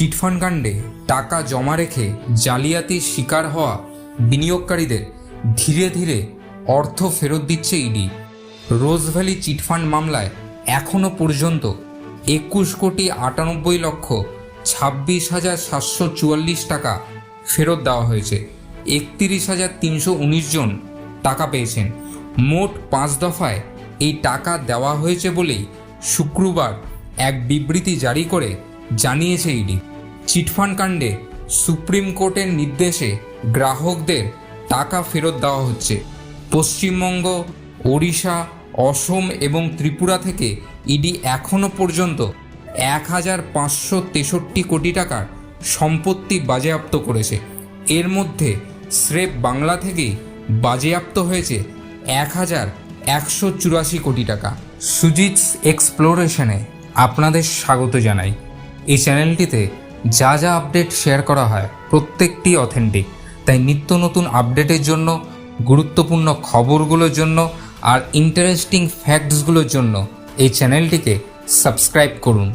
Chit fund কাণ্ডে টাকা জমা রেখে জালিয়াতির শিকার হওয়া বিনিয়োগকারীদের ধীরে ধীরে অর্থ ফেরত দিচ্ছে ইডি। রোজভ্যালি চিটফান্ড মামলায় এখনও পর্যন্ত একুশ কোটি আটানব্বই লক্ষ ছাব্বিশ হাজার সাতশো চুয়াল্লিশ টাকা ফেরত দেওয়া হয়েছে। একত্রিশ হাজার তিনশো উনিশ জন টাকা পেয়েছেন। মোট পাঁচ দফায় এই টাকা দেওয়া হয়েছে বলেই শুক্রবার এক বিবৃতি জারি করে জানিয়েছে ইডি। চিটফান্ড কাণ্ডে সুপ্রিম কোর্টের নির্দেশে গ্রাহকদের টাকা ফেরত দেওয়া হচ্ছে। পশ্চিমবঙ্গ, ওড়িশা, অসম এবং ত্রিপুরা থেকে ইডি এখনও পর্যন্ত এক হাজার পাঁচশো তেষট্টি কোটি টাকার সম্পত্তি বাজেয়াপ্ত করেছে। এর মধ্যে স্রেফ বাংলা থেকেই বাজেয়াপ্ত হয়েছে এক হাজার একশো চুরাশি কোটি টাকা। সুজিতস এক্সপ্লোরেশনে আপনাদের স্বাগত জানাই। এই চ্যানেলটিতে যা যা আপডেট শেয়ার করা হয়, প্রত্যেকটি অথেন্টিক তাই নিত্য নতুন আপডেটের জন্য, গুরুত্বপূর্ণ খবরগুলোর জন্য আর ইন্টারেস্টিং ফ্যাক্টসগুলোর জন্য এই চ্যানেলটিকে সাবস্ক্রাইব করুন।